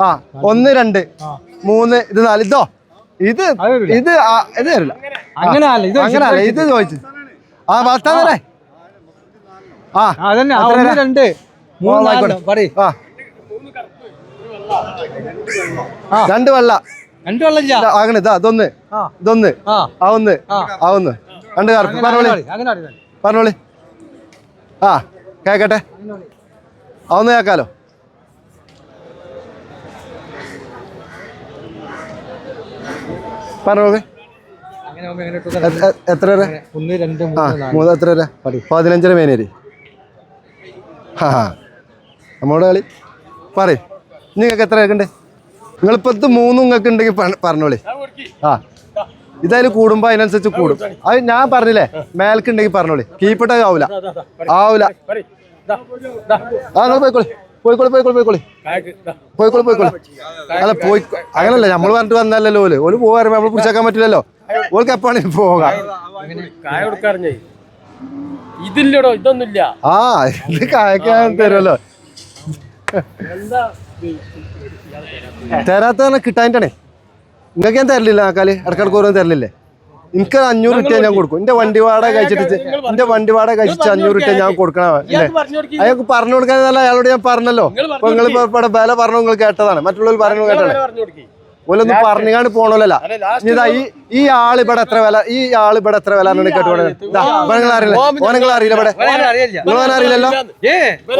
ആ ഒന്ന് രണ്ട് മൂന്ന് ഇത് നാല് ഇതോ? ഇത് ഇത് ഇത് തരില്ല അങ്ങനെ അങ്ങനെ അല്ല ഇത് ചോദിച്ചു ആ പത്താ തരേ ആ അതന്നെ? രണ്ട്. ആ രണ്ട് വെള്ള. രണ്ടു വെള്ളം അങ്ങനെ ഇതാ, ഇതൊന്ന്. ആ. ഇതൊന്ന്. ആ. ഒന്ന്. ആ. ഒന്ന്. രണ്ട് കറുപ്പ് പറഞ്ഞോളി. പറഞ്ഞോളി. ആ കേക്കട്ടെ. ആ ഒന്ന് കേക്കാലോ. എ- എത്ര വരെ? ആ മൂന്ന് എത്ര വരെ? പതിനഞ്ചര മേനേരി. ആ നമ്മുടെ കളി. പറ നിങ്ങൾക്ക് എത്ര കേൾക്കണ്ടേ നിങ്ങളിപ്പോൾ ഇത് മൂന്നും നിങ്ങൾക്ക് ഉണ്ടെങ്കിൽ പറഞ്ഞോളി. ആ. ഇതായാലും കൂടുമ്പോ അതിനനുസരിച്ച് കൂടും. അത് ഞാൻ പറഞ്ഞില്ലേ മേൽക്കുണ്ടെങ്കിൽ പറഞ്ഞോളി. കീപ്പിട്ടാവൂല ആവൂല. ആ നിങ്ങൾ പോയിക്കോളി. പോയിക്കോളി പോയിക്കോളി പോയിക്കോളി. പോയിക്കോളി പോയിക്കോളി. അല്ല പോയി അങ്ങനല്ല നമ്മൾ പറഞ്ഞിട്ട് വന്നല്ലോ ഓൽ. ഓൽ പോകാറുമ്പോ നമ്മൾ പിടിച്ചേക്കാൻ പറ്റില്ലല്ലോ. ഓൾക്ക് എപ്പാണെങ്കിൽ പോകാം. ഇതില്ലടോ ഇതൊന്നുമില്ല. ആ ഇത് കായക്കാൻ തരുമല്ലോ. തരാത്ത കിട്ടാനിട്ടാണേ നിങ്ങൾക്ക് ഞാൻ തരലില്ല ആക്കാൽ ഇടക്കിടക്ക് ഓരോന്നും തരലില്ലേ? എനിക്ക് അഞ്ഞൂറ് കിട്ടിയാൽ ഞാൻ കൊടുക്കും. എന്റെ വണ്ടി വാടക കഴിച്ചിട്ട് എന്റെ വണ്ടി വാടക കഴിച്ചിട്ട് അഞ്ഞൂറ് കിട്ടിയാൽ ഞാൻ കൊടുക്കണ അയാൾക്ക് പറഞ്ഞു കൊടുക്കാൻ അയാളോട് ഞാൻ പറഞ്ഞല്ലോ. അപ്പൊ നിങ്ങൾ ഇവിടെ വില പറഞ്ഞു നിങ്ങൾ കേട്ടതാണ്. മറ്റുള്ളവർ പറഞ്ഞു കേട്ടതാണ്. ഓലൊന്നും പറഞ്ഞാണ്ട് പോണല്ലോ അല്ല ഇതാ ഈ ഈ ആൾ ഇവിടെ എത്ര വില ഈ ആൾ ഇവിടെ എത്ര വില കേട്ടോടെ നിങ്ങൾ അറിയില്ല? ഓനങ്ങൾ അറിയില്ല ഇവിടെ? അറിയില്ലല്ലോ?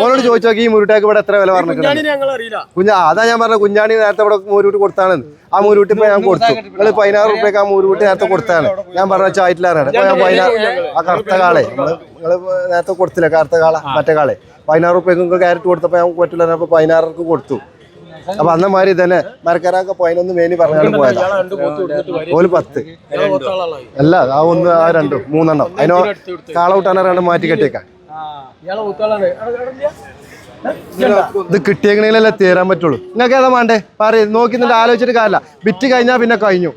ഓനോട് ചോദിച്ചു നോക്കി ഈ മുരുട്ടേക്ക് ഇവിടെ എത്ര വില പറഞ്ഞിട്ടുണ്ട് കുഞ്ഞ അതാ ഞാൻ പറഞ്ഞ കുഞ്ഞാണി നേരത്തെ ഇവിടെ മൂരുവിട്ട് കൊടുത്താണ്. ആ മൂരുവിട്ട് ഇപ്പൊ ഞാൻ കൊടുത്തു. നിങ്ങൾ പതിനാറ് റുപ്യക്ക് ആ മൂരുവിട്ട് നേരത്തെ കൊടുത്താണ്. ഞാൻ പറഞ്ഞ ചായറ്റിലാണ് ഞാൻ പതിനാറ് ആ കറുത്ത കാളെ. നിങ്ങൾ നിങ്ങൾ നേരത്തെ കൊടുത്തില്ല? കറുത്ത കാള മറ്റേ കാളെ. പതിനാറ് റുപ്യക്ക് നിങ്ങൾക്ക് ക്യാരറ്റ് കൊടുത്തപ്പോ ഞാൻ പറ്റില്ല അപ്പൊ പതിനാറർക്ക് കൊടുത്തു. അപ്പൊ അന്ന മാതിരി തന്നെ മരക്കാരൊക്കെ പതിനൊന്ന് മേനി പറഞ്ഞാലും പോയതാ. ഓൽ പത്ത്. അല്ല ആ ഒന്ന് ആ രണ്ടും മൂന്നെണ്ണം. അതിനോ കാളൗട്ടാണ് രണ്ടും മാറ്റി കെട്ടിയേക്കാം. ഇയാളെ ഇത് കിട്ടിയെങ്കിലല്ലേ തീരാൻ പറ്റുള്ളൂ. നിങ്ങൾക്ക് ഏതാ വേണ്ടേ പറയും നോക്കി നിന്നിട്ട് ആലോചിച്ചിട്ട് കാര്യമില്ല. വിറ്റ് കഴിഞ്ഞാൽ പിന്നെ കഴിഞ്ഞു.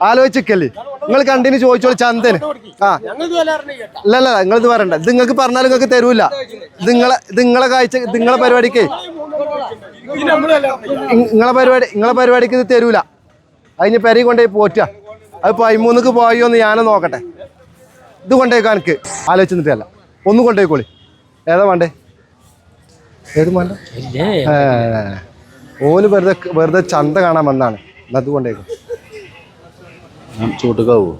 ആലോചിക്കല്ലേ നിങ്ങൾ കണ്ടിന് ചോദിച്ചോളൂ ചന്തന്. ആ. അല്ലല്ല നിങ്ങളിത് പറയണ്ട. ഇത് നിങ്ങൾക്ക് പറഞ്ഞാലും നിങ്ങൾക്ക് തരൂല. ഇത് നിങ്ങളെ ഇത് നിങ്ങളെ കാഴ്ച നിങ്ങളെ പരിപാടിക്ക് ഇത് നമ്മൾ വില അറിഞ്ഞ ഇ- നിങ്ങളെ പരിപാടി നിങ്ങളെ പരിപാടിക്ക് ഇത് തരൂല. അതിന് പെരി കൊണ്ടുപോയി പോറ്റ. അത് പതിമൂന്നക്ക് പോയോ എന്ന് ഞാനും നോക്കട്ടെ. ഇത് കൊണ്ടുപോയിക്കോ എനിക്ക് ആലോചിച്ചിട്ടല്ല ഒന്നും ഒന്ന് കൊണ്ടുപോയിക്കോളി ഏതാ വേണ്ടേ ഏത് വേണ്ട ഓന് വെറുതെ വെറുതെ ചന്ത കാണാൻ വന്നാണ്. അത് കൊണ്ടേക്കോ ചൂട്ടുകാവോ?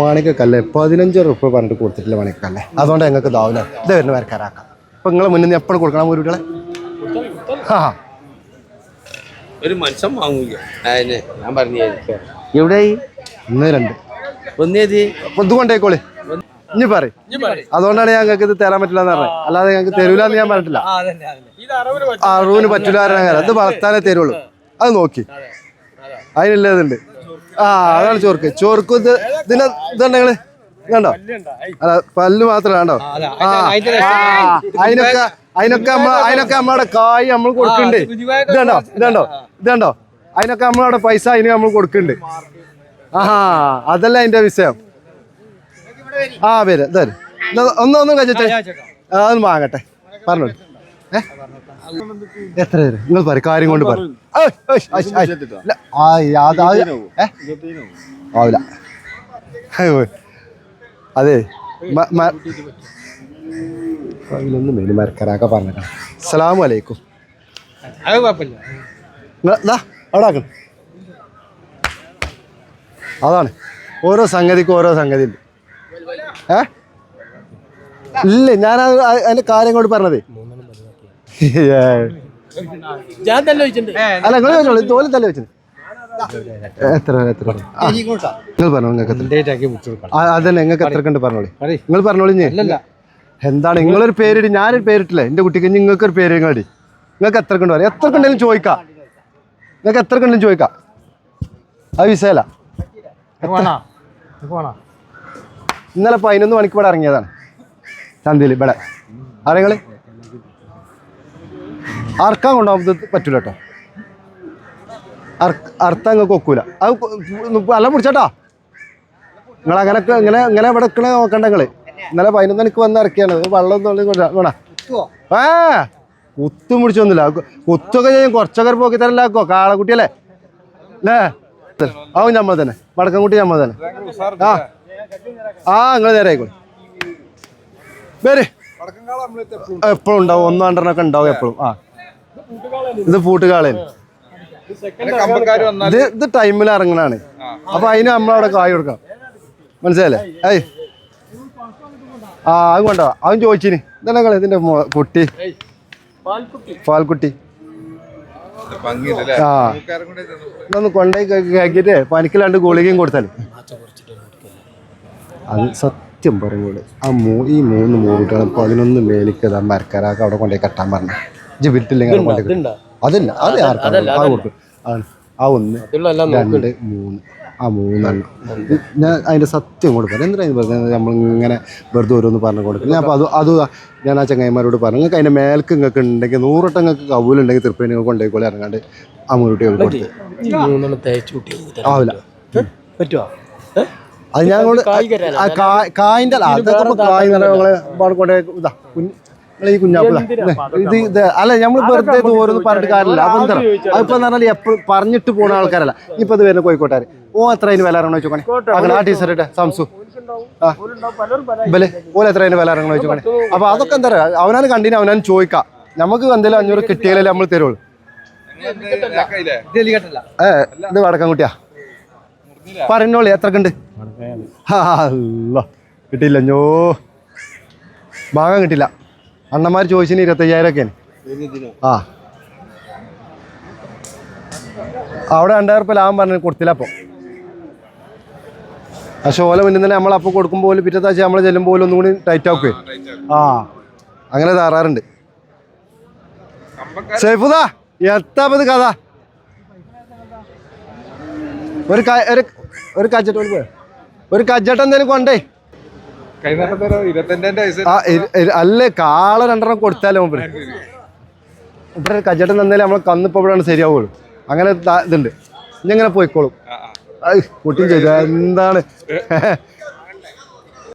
മാണിക്കല്ലേ പതിനഞ്ച് റുപ്യ പറഞ്ഞിട്ട് കൊടുത്തിട്ടില്ല മാണിക്കല്ലേ അതുകൊണ്ട് ഞങ്ങൾക്ക് ഇതാവില്ല ഇത് വരുന്ന വരക്കാരാക്കാം. അപ്പൊ നിങ്ങളെ മുന്നിൽ നിന്ന് എപ്പോഴും കൊടുക്കണം ഒരു കുട്ടികളെ ആ ഒരു മനുഷ്യൻ വാങ്ങൂല. അതിന് ഞാൻ പറഞ്ഞു എവിടെയായി ഒന്ന് രണ്ട് ഒന്നേത് ഇത് കൊണ്ടേക്കോളി. ഇനി പറയും. അതുകൊണ്ടാണ് ഞങ്ങൾക്ക് ഇത് തരാൻ പറ്റില്ല എന്ന് പറഞ്ഞത്. അല്ലാതെ ഞങ്ങൾക്ക് തരൂല എന്ന് ഞാൻ പറഞ്ഞിട്ടില്ല. അറിവിന് പറ്റില്ല. അത് വളർത്താനേ തരുള്ളൂ. അത് നോക്കി. അതിനുള്ളതുണ്ട് ആ അതാണ് ചോർക്ക്. ചോർക്ക് ഇത് ഇതിനെ ഇതുണ്ട് നിങ്ങൾ കണ്ടോ? അല്ല പല്ല് മാത്രം കണ്ടോ? അതാ, ആ ആ, അതിനൊക്കെ അതിനൊക്കെ നമ്മ അതിനൊക്കെ നമ്മളവിടെ കായ് നമ്മൾ കൊടുക്കണ്ടേ. കുഞ്ഞുവായൊക്കെ ഇതുണ്ടോ ഇതുണ്ടോ ഇതുണ്ടോ അതിനൊക്കെ നമ്മളവിടെ പൈസ അതിന് നമ്മൾ കൊടുക്കുന്നുണ്ട് ആഹാ അതല്ല അതിന്റെ വിഷയം. ആ പേര് ഇതാര് ഒന്ന് ഒന്നും കഴിച്ചിട്ടേ. ആ, അതൊന്ന് വാങ്ങട്ടെ. പറഞ്ഞോളൂ. ഏ? എത്ര പേര് നിങ്ങൾ പറ കാര്യം കൊണ്ട് പറ ഏയ്, ഏയ്, ഏയ്, ഏയ്. ഇല്ല, ആ, അത് ആ- ഏ? ആവില്ല. അതെ. മരക്കരാക്ക പറഞ്ഞേക്കാം അസ്സലാമു അലൈക്കും. അത് കുഴപ്പമില്ല. നിങ്ങൾ ദാ അവിടെ ആക്കണം അതാണ്. ഓരോ സംഗതിക്കും ഓരോ സംഗതി ഉണ്ട് ഏ? ഇല്ല ഞാൻ അതിന്റെ കാര്യം കൊണ്ട് പറഞ്ഞത്. ഏ. ഞാൻ തന്നെ അല്ല നിങ്ങൾ ചോദിച്ചോളൂ. തോലി തന്നെ വെച്ചത് എത്ര എത്ര? നിങ്ങൾ പറഞ്ഞോ നിങ്ങൾക്ക് ഡേറ്റ് ആക്കി വിളിച്ചു കൊടുക്കണം. ആ, അതന്നെ നിങ്ങൾക്ക് എത്ര കണ്ട് പറഞ്ഞോളി. പറയ്. നിങ്ങൾ പറഞ്ഞോളി ഇനി. അല്ലല്ല. എന്താണ് നിങ്ങളൊരു പേരിടി ഞാനൊരു പേരിട്ടില്ലേ. എന്റെ കുട്ടിക്ക് നിങ്ങൾക്ക് ഒരു പേര് കടി നിങ്ങൾക്ക് എത്ര കണ്ട് പറയാം? എത്ര കണ്ടെങ്കിലും ചോദിക്കാം. നിങ്ങൾക്ക് എത്ര കണ്ടെങ്കിലും ചോദിക്കാം. അത് വിസയല ഇന്നലെ പതിനൊന്ന് മണിക്ക് ഇവിടെ ഇറങ്ങിയതാണ്. ചന്തയിൽ ഇവിടെ. അറിയങ്ങൾ ആർക്കാ കൊണ്ടുപോകാൻ പറ്റൂല കേട്ടോ. അർത്ഥം അങ്ങ് ഒക്കൂല അത് അല്ല നല്ല നിങ്ങൾ അങ്ങനെ ഇങ്ങനെ ഇങ്ങനെ ഇവിടെ നിൽക്കണ നോക്കണ്ട നിങ്ങൾ. ഇന്നലെ പതിനൊന്ന് മണിക്ക് വന്ന് ഇറക്കിയാണ്. വെള്ളം ഒന്നും വേണ? ആ കുത്തും പിടിച്ചൊന്നുമില്ല കുത്തൊക്കെ ചെയ്യും. കുറച്ചൊക്കെ പോക്കി തരലാക്കോ കാളക്കുട്ടിയല്ലേ അല്ലേ? ആവും നമ്മൾ തന്നെ. വടക്കൻകുട്ടി നമ്മൾ തന്നെ. ആ. ആ നിങ്ങൾ നേരെ ആയിക്കോട്ടെ പേര് എപ്പോഴും ഉണ്ടാവും. ഒന്നോ രണ്ടെണ്ണൊക്കെ ഉണ്ടാവും എപ്പോഴും. ആ. ഇത് പൂട്ടുകാളേൻ ഇത് ഇത് ടൈമിൽ ഇറങ്ങണാണ്. അപ്പൊ അതിന് നമ്മളവിടെ കായ് കൊടുക്കാം. മനസ്സിലല്ലേ ഏയ്. ആ അത് കൊണ്ടോ. അവൻ ചോദിച്ചിന്. ഇതല്ലേ ഇതിന്റെ കുട്ടി. പാൽക്കുട്ടി. ആ. ഇതൊന്ന് കൊണ്ടേ കേക്കിട്ട് പനിക്കലാണ്ട് ഗുളികയും കൊടുത്താൽ അത് സത്യം പറഞ്ഞോളൂ. ആ മൂ ഈ മൂന്ന് മൂന്നുകുട്ടികളും പതിനൊന്ന് മേലിക്ക് മരക്കാരാക്ക് അവിടെ കൊണ്ടുപോയി കെട്ടാൻ പറഞ്ഞു. ഇജ്ജ് വിട്ടില്ലെങ്കിൽ. അതല്ല അത് ആർക്കാണ് ആ കൊടുക്കും. ആ ഒന്ന് രണ്ട് മൂന്ന്. ആ മൂന്നെണ്ണം. ഞാൻ അതിന്റെ സത്യം കൂടെ പറയാം. എന്തിനാ പറയുന്നത് പറഞ്ഞത് നമ്മളിങ്ങനെ വെറുതെ ഓരോന്ന് പറഞ്ഞു കൊടുക്കും ഞാൻ അപ്പോൾ അത് അത് ഞാൻ ആ ചങ്ങായിമാരോട് പറഞ്ഞു. നിങ്ങൾക്ക് അതിന്റെ മേൽക്ക് നിങ്ങൾക്ക് ഉണ്ടെങ്കിൽ നൂറട്ടം നിങ്ങൾക്ക് കവൂലുണ്ടെങ്കിൽ നിങ്ങൾ കൊണ്ടുപോയിക്കോളെ ഇറങ്ങാണ്ട് ആ മൂന്നുകുട്ടികൾ കൊടുത്ത്. ആവില്ല. പറ്റുമോ അത് ഞാൻ കൊണ്ട് കായ് ആ കായ് കായിന്റെ അല്ല അതൊക്കെ കായ് നിറയെ കൊണ്ടേ ഇതാ ഈ ഇത് ഇത് അല്ല നമ്മൾ വെറുതെ ഇത് ഓരോന്ന് പറഞ്ഞിട്ട് കാര്യമില്ല. അതെന്താ? അതിപ്പോ പറഞ്ഞാൽ എപ്പോഴും പറഞ്ഞിട്ട് പോണ ആൾക്കാരല്ല. ഇപ്പൊ ഇത് വരുന്ന കോഴിക്കോട്ടാര് ഓ എത്ര അതിന് വില ഇറങ്ങണോ വെച്ചോക്കണേ അങ്ങനെ ആ ടീച്ചറിട്ടെ സംസു. ആ. ഇബൽ ഓല എത്ര അതിന് വില ഇറങ്ങണോ വെച്ചോക്കണേ അപ്പൊ അതൊക്കെ എന്താ പറയാ? അവനാണ് കണ്ടിന് അവനാണ് ചോദിക്കാം. നമുക്ക് എന്തെങ്കിലും അഞ്ഞൂറ് കിട്ടിയാലേ നമ്മൾ തരുള്ളൂ. ഏ ഇത് വടക്കം കുട്ടിയാ പറഞ്ഞോളി എത്രക്കുണ്ട്? കിട്ടിയില്ല ഞോ ഭാഗം കിട്ടില്ല അണ്ണന്മാർ ചോദിച്ചിന് ഇരുപത്തയ്യായിരം ഒക്കെയാണ് ആ. അവിടെ രണ്ടായിരം റുപ്യ ലാഭം പറഞ്ഞു കൊടുത്തില്ല അപ്പോൾ പക്ഷെ ഓല മുന്നിൽ തന്നെ നമ്മളപ്പോൾ കൊടുക്കുമ്പോൾ പിറ്റത്തെ ആഴ്ച നമ്മൾ ചെല്ലുമ്പോൾ ഒന്നും കൂടി ടൈറ്റ് ആക്കുവേ ആ അങ്ങനെ താറാറുണ്ട് സൈഫുദാ എത്താമത് കഥ. ഒരു ഒരു ഒരു കജ്ജട്ട് കൊണ്ട് ഒരു കജ്ജട്ട് എന്തേലും കൊണ്ടേ. അല്ലേ? കാള രണ്ടെണ്ണം കൊടുത്താലോ മൂപ്പര് ഇവിടെ കജട്ടൻ തന്നാലേ നമ്മളെ കന്നിപ്പോ ഇവിടെയാണ് ശരിയാവുള്ളൂ. അങ്ങനെ ഇതുണ്ട്. ഇനി അങ്ങനെ പോയിക്കോളും. കുട്ടിയും ചെയ്തു. എന്താണ്?